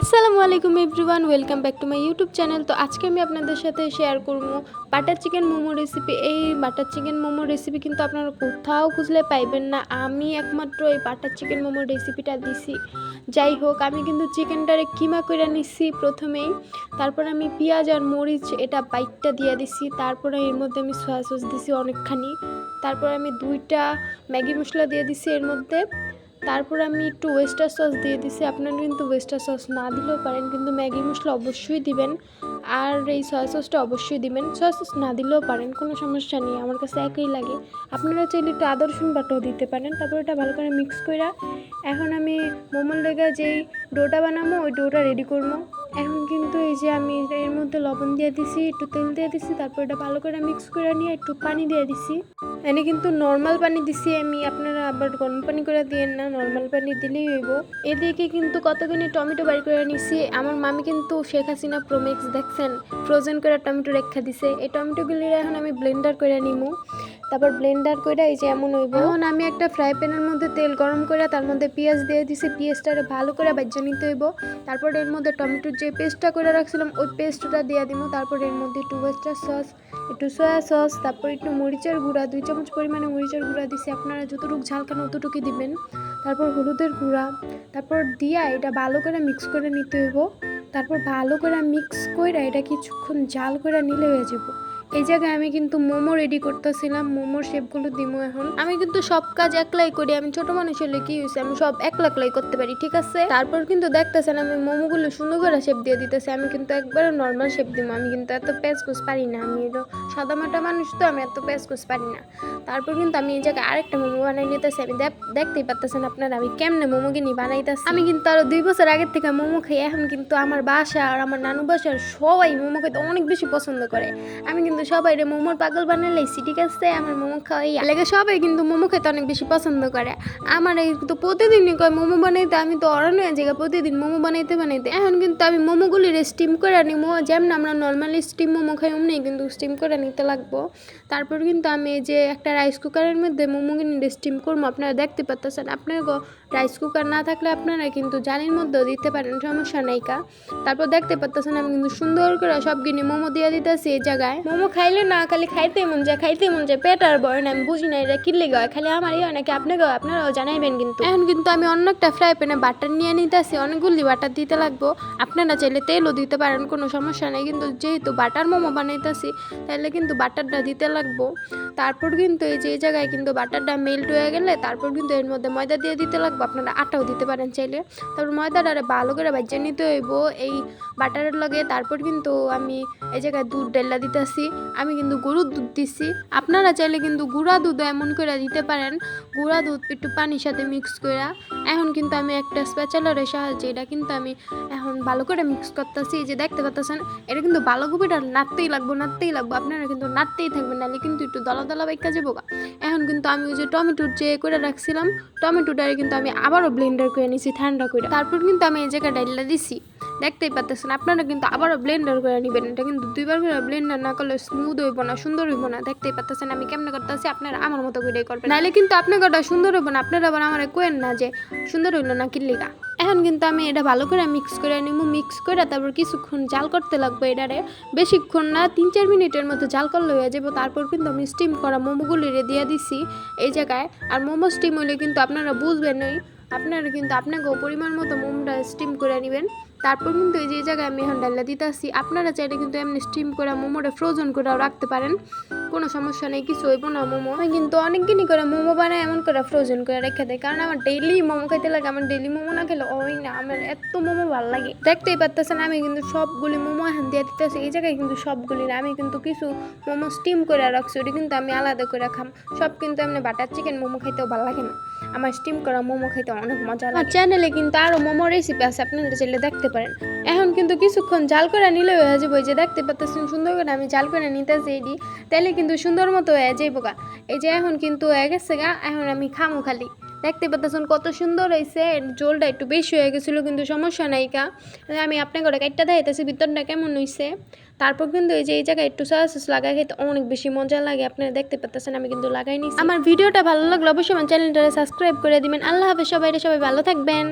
আসসালামু আলাইকুম everyone, welcome back to my YouTube channel. তো আজকে আমি আপনাদের সাথে শেয়ার করব বাটার চিকেন মোমো রেসিপি এই বাটার চিকেন মোমো রেসিপি কিন্তু আপনারা কোথাও খুঁজলে পাইবেন না। আমি একমাত্র এই বাটার চিকেন মোমো রেসিপিটা দিছি। যাই হোক, আমি কিন্তু চিকেনটারে কিমা করে নিচ্ছি প্রথমেই। তারপর আমি পেঁয়াজ আর মরিচ এটা বাইকটা দিয়ে দিছি। তারপরে এর মধ্যে আমি সয়া সস দিছি অনেকখানি। তারপর আমি দুইটা ম্যাগি মশলা দিয়ে দিছি এর মধ্যে। তারপর আমি একটু ওয়েস্টার সস দিয়ে দিছি। আপনারা কিন্তু ওয়েস্টার সস না দিলেও পারেন, কিন্তু ম্যাগি মশলা অবশ্যই দিবেন। আর এই সয়া সসটা অবশ্যই দিবেন। সয়া সস না দিলেও পারেন, কোনো সমস্যা নেই, আমার কাছে একই লাগে। আপনারা চাইলে একটু আদা রসুন বাটাও দিতে পারেন, তারপর এটা ভালো করে মিক্স করে এখন আমি মোমোর লেগে যেই ডোটা বানাবো ওই ডোটা রেডি করব এখন কিন্তু এই যে আমি এর মধ্যে লবণ দিয়ে দিছি, একটু তেল দিয়ে দিছি, তারপর এটা ভালো করে মিক্স করে নিয়ে একটু পানি দিয়ে দিছি। এনে কিন্তু নর্মাল পানি দিছি আমি, আপনারা আবার গরম পানি করে দিয়েন না নর্মাল পানি দিলেই হইব। এদিকে কিন্তু কতখানি টমেটো বাড়ি করে নিছি আমার মামি কিন্তু শেখ হাসিনা প্রোমেক্স দেখছেন ফ্রোজেন করে টমেটো রেখা দিছে। এই টমেটোগুলি এখন আমি ব্লেন্ডার করে নিমু। তারপর ব্লেন্ডার করে এই যে এমন হইব। এখন আমি একটা ফ্রাই প্যানের মধ্যে তেল গরম করে, তার মধ্যে পেঁয়াজ দিয়ে দিছি। পেঁয়াজটারে ভালো করে বাজ্যা নিতে হইব। তারপর এর মধ্যে টমেটোর যে পেস্টটা করে রাখছিলাম, ওই পেস্টটা দিয়ে দিব তারপর এর মধ্যে একটু ওয়েস্টার সস একটু সয়া সস তারপর একটু মরিচের গুঁড়া, দুই চামচ পরিমাণে মরিচের গুঁড়া দিছি। আপনারা যতটুকু ঝাল খান নতুটুকি দিবেন। তারপর হলুদের গুঁড়া, তারপর দিয়া এটা ভালো করে মিক্স করে নিতে হইব। তারপর ভালো করে মিক্স করে এটা কিছুক্ষণ জাল করে নিলে হয়ে যাব এই জায়গায় আমি কিন্তু মোমো রেডি করতেছিলাম, মোমোর শেপগুলো দিব এখন। আমি কিন্তু সব কাজ একলাই করি, আমি ছোট মানুষ হলে কি হয়েছে আমি সব একলা একলাই করতে পারি, ঠিক আছে? তারপর কিন্তু দেখতেছেন আমি মোমোগুলো সুন্দর করে শেপ দিয়ে দিতেছি, আমি কিন্তু একবারে নর্মাল শেপ দিব আমি কিন্তু এত পেঁচ কুচ পারি না, আমি সাদা মাটা মানুষ তো, আমি এত পেঁচ কুচ পারি না। তারপর কিন্তু আমি এই জায়গায় আরেকটা মোমো বানাই নিতেছি, আমি দেখ- দেখতেই পারতেছেন আপনারা, আমি কেমনে মোমো কিনি বানাইতেছি। আমি কিন্তু আরও দুই বছর আগের থেকে মোমো খাই, এখন কিন্তু আমার বাসা আর আমার নানু বাসার সবাই মোমো খেতে অনেক বেশি পছন্দ করে। আমি কিন্তু সবাই রে মোমোর পাগল বানাইছি ঠিক আছে, আমার মোমো খাওয়াই লাগে সবাই কিন্তু মোমো খেতে অনেক বেশি পছন্দ করে। আমার এই তো প্রতিদিনই কয় মোমো বানাইতে, আমি তো অরণ্য জায়গা প্রতিদিন মোমো বানাইতে বানাইতে। এখন কিন্তু আমি মোমোগুলি স্টিম করে নিবো যেমন আমরা নর্মালি স্টিম মোমো খাই, অমনি কিন্তু স্টিম করে নিতে লাগবো। তারপর কিন্তু আমি যে একটা রাইস কুকারের মধ্যে মোমো কিনে স্টিম করব, আপনারা দেখতে পাচ্ছেন আপনার রাইস কুকার না থাকলে আপনারা কিন্তু জালির মধ্যেও দিতে পারেন সমস্যা নাই কা। তারপর দেখতে পাচ্ছেন আমি কিন্তু সুন্দর করে সব কিনে মোমো দিয়ে দিতেছি এই জায়গায়। মোমো খাইলে না খালি খাইতে মন যায় খাইতে মন যায়। পেট আর বড় না আমি বুঝি না এটা কিনলে গায় খালি আমার ইয়ে নাকি আপনাকেও আপনারাও জানাইবেন কিন্তু। এখন কিন্তু আমি অন্য একটা ফ্রাই প্যানে বাটার নিয়ে নিতেছি অনেকগুলি বাটার দিতে লাগবো। আপনারা চাইলে তেলও দিতে পারেন কোনো সমস্যা নেই। কিন্তু যেহেতু বাটার মোমো বানাইতেছি তাহলে কিন্তু বাটারটা দিতে লাগবো। তারপর কিন্তু এই যে এই জায়গায় কিন্তু বাটারটা মেল্ট হয়ে গেলে তারপর কিন্তু এর মধ্যে ময়দা দিয়ে দিতে লাগবে। আপনারা আটাও দিতে পারেন চাইলে। তারপর ময়দাটা ভালো করে বাজিয়ে নিতে হইব, এই বাটারের লগে। তারপর কিন্তু আমি এই জায়গায় দুধ ডেলা দিতেছি। আমি কিন্তু গরুর দুধ দিছি। আপনারা চাইলে কিন্তু গুঁড়া দুধ এমন করে দিতে পারেন। গুঁড়া দুধ একটু পানির সাথে মিক্স করে এখন কিন্তু আমি একটা স্পেচালারের সাহায্যে এটা কিন্তু আমি এখন ভালো করে মিক্স করতেছি। যে দেখতে পাচ্ছেন এটা কিন্তু ভালো কপিটা নাড়তেই লাগবো নাড়তেই লাগবো। আপনারা কিন্তু নাড়তেই থাকবেন, নাহলে কিন্তু একটু দলা দলা বাইকা যাব। এখন কিন্তু আমি ওই যে টমেটোর যে করে রাখছিলাম। টমেটোটারে কিন্তু আমি আবারও ব্লেন্ডার করে নিছি, ঠান্ডা করে তারপর কিন্তু আমি এই জায়গায় ডাইলটা দিছি। দেখতেই পাচ্ছেন আপনারা কিন্তু আবারও ব্লেন্ডার করে নেবেন। এটা কিন্তু দুইবার করে ব্লেন্ডার না করলে স্মুথ হইব না, সুন্দর হইব না। দেখতেই পাচ্ছেন আমি কেমন করতেছি, আপনারা আমার মতো করে করবেন। নাহলে কিন্তু আপনার সুন্দর হইব না, আপনারা আবার আমার কোয়েন না যে সুন্দর হইল না কিল্লিগা। এখন কিন্তু আমি এটা ভালো করে মিক্স করে নিব মিক্স করে তারপর কিছুক্ষণ জাল করতে লাগবে এটারে। বেশিক্ষণ না তিন চার মিনিটের মতো জাল করলে হয়ে যাব। তারপর কিন্তু আমি স্টিম করা মোমোগুলি দিয়ে দিছি এই জায়গায়। আর মোমো স্টিম হইলে কিন্তু আপনারা বুঝবেন ওই আপনারা কিন্তু আপনাকেও পরিমাণ মতো মোমোটা স্টিম করে নেবেন। তারপর কিন্তু এই যে জায়গায় আমি এখন ডাল্লা দিতেছি, আপনারা চাইলে কিন্তু এমনি স্টিম করে মোমোটা ফ্রোজেন করেও রাখতে পারেন। কোনো সমস্যা নেই, কিছু হইব না মোমো। আমি কিন্তু অনেক দিনই করে মোমো বানাই, এমন করে ফ্রোজেন করে রেখে দেয় কারণ আমার ডেইলি মোমো খেতে লাগে, আমার ডেইলি মোমো না খেলে ওই না। আমার এত মোমো ভালো লাগে। দেখতেই পারতেছেন, আমি কিন্তু সবগুলি মোমো এখন দিয়ে দিতেছি। এই জায়গায় কিন্তু সবগুলি না, আমি কিন্তু কিছু মোমো স্টিম করে রাখছি, ওটি কিন্তু আমি আলাদা করে খাম। সব কিন্তু এমনি বাটার চিকেন মোমো খাইতেও ভালো লাগে না। আমার স্টিম করা মোমো খাইতে অনেক মজা লাগে। চ্যানেলে কিন্তু আরও মোমো রেসিপি আছে, আপনারা চাইলে দেখতে পারেন। এখন কিন্তু কিছুক্ষণ জাল করে নিলে হয়ে যাব যে দেখতে পাচ্ছেন সুন্দর করে আমি জাল করে নিতেছি এটি তাহলে কিন্তু সুন্দর মতো হয়ে যাইব গা। এই যে এখন কিন্তু হয়ে গেছে গা, এখন আমি খামো খালি। দেখতে পাচ্ছেন কত সুন্দর হয়েছে জলটা একটু বেশি হয়ে গেছিল, কিন্তু সমস্যা নাই কা আমি আপনাকে ওটা কাটটা দেখাইতেছি, ভিতরটা কেমন হয়েছে তারপর কিন্তু এই যে এই জায়গায় একটু সয়া সস লাগাই খেতে অনেক বেশি মজা লাগে, আপনারা দেখতে পাচ্ছেন আমি কিন্তু লাগাই নিছি। আমার ভিডিওটা ভালো লাগল অবশ্যই আমার চ্যানেলটা সাবস্ক্রাইব করে দিবেন। আল্লাহ হাফেজ সবাই সবাই ভালো থাকবেন।